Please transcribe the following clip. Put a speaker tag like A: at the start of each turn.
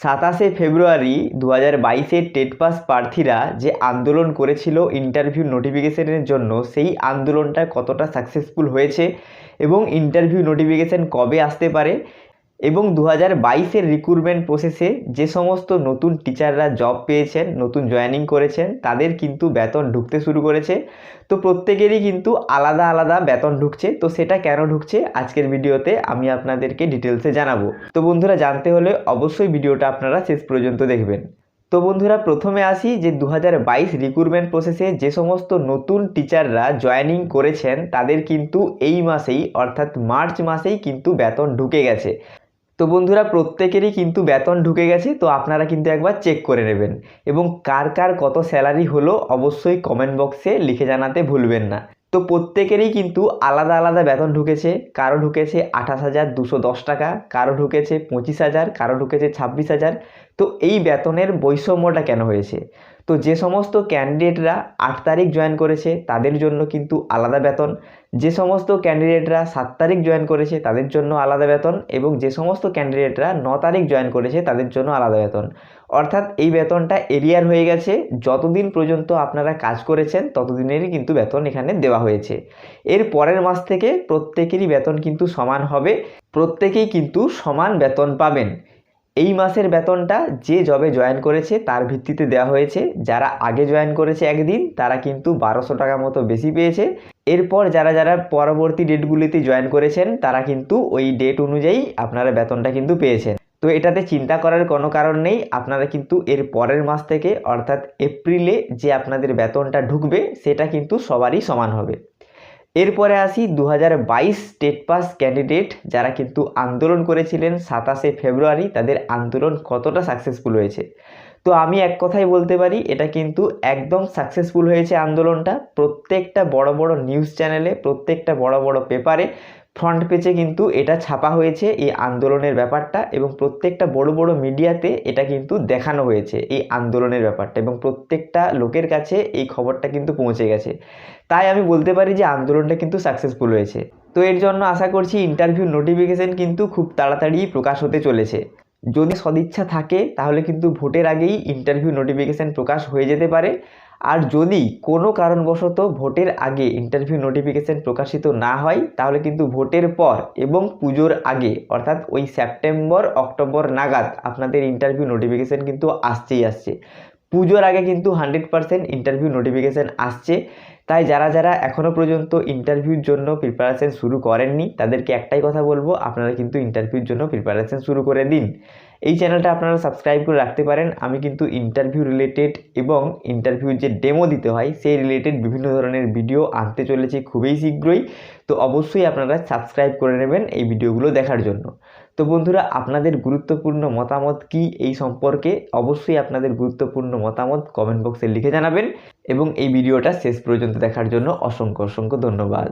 A: সাতাশে ফেব্রুয়ারি দু হাজার বাইশের টেট পাস প্রার্থীরা যে আন্দোলন করেছিল ইন্টারভিউ নোটিফিকেশনের জন্য, সেই আন্দোলনটা কতটা সাকসেসফুল হয়েছে এবং ইন্টারভিউ নোটিফিকেশন কবে আসতে পারে? এবং দু হাজার বাইশের রিক্রুটমেন্ট প্রসেসে যে সমস্ত নতুন টিচাররা জব পেয়েছেন, নতুন জয়েনিং করেছেন, তাদের কিন্তু বেতন ঢুকতে শুরু করেছে। তো প্রত্যেকেরই কিন্তু আলাদা আলাদা বেতন ঢুকছে। তো সেটা কেন ঢুকছে? আজকের ভিডিওতে আমি আপনাদেরকে ডিটেলসে জানাব। তো বন্ধুরা, জানতে হলে অবশ্যই ভিডিওটা আপনারা শেষ পর্যন্ত দেখবেন। তো বন্ধুরা, প্রথমে আসি যে দু হাজার বাইশ রিক্রুটমেন্ট প্রসেসে যে সমস্ত নতুন টিচাররা জয়েনিং করেছেন, তাদের কিন্তু এই মাসেই, অর্থাৎ মার্চ মাসেই কিন্তু বেতন ঢুকে গেছে। তো বন্ধুরা, প্রত্যেকেরই কিন্তু বেতন ঢুকে গেছে, তো আপনারা কিন্তু একবার চেক করে নেবেন। এবং কার কার কত স্যালারি হলো, অবশ্যই কমেন্ট বক্সে লিখে জানাতে ভুলবেন না। তো প্রত্যেকেরই কিন্তু আলাদা আলাদা বেতন ঢুকেছে। কারও ঢুকেছে আঠাশ হাজার দুশো দশ টাকা, কারও ঢুকেছে পঁচিশ হাজার, কারও ঢুকেছে ছাব্বিশ হাজার। তো এই বেতনের বৈষম্যটা কেন হয়েছে? তো যে সমস্ত ক্যান্ডিডেটরা আট তারিখ জয়েন করেছে, তাদের জন্য কিন্তু আলাদা বেতন। যে সমস্ত ক্যান্ডিডেটরা সাত তারিখ জয়েন করেছে, তাদের জন্য আলাদা বেতন এবং যে সমস্ত ক্যান্ডিডেটরা ন তারিখ জয়েন করেছে, তাদের জন্য আলাদা বেতন। অর্থাৎ এই বেতনটা এরিয়ার হয়ে গেছে, যতদিন পর্যন্ত আপনারা কাজ করেছেন, ততদিনেরই কিন্তু বেতন এখানে দেওয়া হয়েছে। এর পরের মাস থেকে প্রত্যেকেরই বেতন কিন্তু সমান হবে, প্রত্যেকেই কিন্তু সমান বেতন পাবেন। এই মাসের বেতনটা যে জবে জয়েন করেছে তার ভিত্তিতে দেওয়া হয়েছে। যারা আগে জয়েন করেছে একদিন, তারা কিন্তু বারোশো টাকা মতো বেশি পেয়েছে। এরপর যারা যারা পরবর্তী ডেটগুলিতে জয়েন করেছেন, তারা কিন্তু ওই ডেট অনুযায়ী আপনারা বেতনটা কিন্তু পেয়েছেন। তো এটাতে চিন্তা করার কোনো কারণ নেই। আপনারা কিন্তু এর পরের মাস থেকে, অর্থাৎ এপ্রিলে যে আপনাদের বেতনটা ঢুকবে, সেটা কিন্তু সবারই সমান হবে। এরপরে আসি দু হাজার বাইশ স্টেট পাস ক্যান্ডিডেট যারা কিন্তু আন্দোলন করেছিলেন সাতাশে ফেব্রুয়ারি, তাদের আন্দোলন কতটা সাকসেসফুল হয়েছে? তো আমি এক কথাই বলতে পারি, এটা কিন্তু একদম সাকসেসফুল হয়েছে আন্দোলনটা। প্রত্যেকটা বড় বড় নিউজ চ্যানেলে প্রত্যেকটা বড় বড় পেপারে ফ্রন্ট পেজে কিন্তু এটা ছাপা হয়েছে এই আন্দোলনের ব্যাপারটা এবং প্রত্যেকটা বড় বড় মিডিয়াতে এটা কিন্তু দেখানো হয়েছে এই আন্দোলনের ব্যাপারটা এবং প্রত্যেকটা লোকের কাছে এই খবরটা কিন্তু পৌঁছে গেছে। তাই আমি বলতে পারি যে আন্দোলনটা কিন্তু সাকসেসফুল হয়েছে। তো এর জন্য আশা করছি ইন্টারভিউ নোটিফিকেশান কিন্তু খুব তাড়াতাড়ি প্রকাশ হতে চলেছে। যদি সদিচ্ছা থাকে, তাহলে কিন্তু ভোটের আগেই ইন্টারভিউ নোটিফিকেশান প্রকাশ হয়ে যেতে পারে। আর যদি কোনো কারণবশত ভোটের আগে ইন্টারভিউ নোটিফিকেশান প্রকাশিত না হয়, তাহলে কিন্তু ভোটের পর এবং পুজোর আগে, অর্থাৎ ওই সেপ্টেম্বর অক্টোবর নাগাদ আপনাদের ইন্টারভিউ নোটিফিকেশান কিন্তু আসছেই আসছে। পুজোর আগে কিন্তু হান্ড্রেড পারসেন্ট ইন্টারভিউ নোটিফিকেশান আসছে। তাই যারা যারা এখনও পর্যন্ত ইন্টারভিউর জন্য প্রিপারেশান শুরু করেননি, তাদেরকে একটাই কথা বলব, আপনারা কিন্তু ইন্টারভিউর জন্য প্রিপারেশান শুরু করে দিন। এই চ্যানেলটা আপনারা সাবস্ক্রাইব করে রাখতে পারেন। আমি কিন্তু ইন্টারভিউ রিলেটেড এবং ইন্টারভিউ যে ডেমো দিতে হয়, সেই রিলেটেড বিভিন্ন ধরনের ভিডিও আনতে চলেছি খুবই শীঘ্রই। তো অবশ্যই আপনারা সাবস্ক্রাইব করে নেবেন এই ভিডিওগুলো দেখার জন্য। তো বন্ধুরা, আপনাদের গুরুত্বপূর্ণ মতামত কি এই সম্পর্কে? অবশ্যই আপনাদের গুরুত্বপূর্ণ মতামত কমেন্ট বক্সে লিখে জানাবেন এবং এই ভিডিওটা শেষ পর্যন্ত দেখার জন্য অসংখ্য অসংখ্য ধন্যবাদ।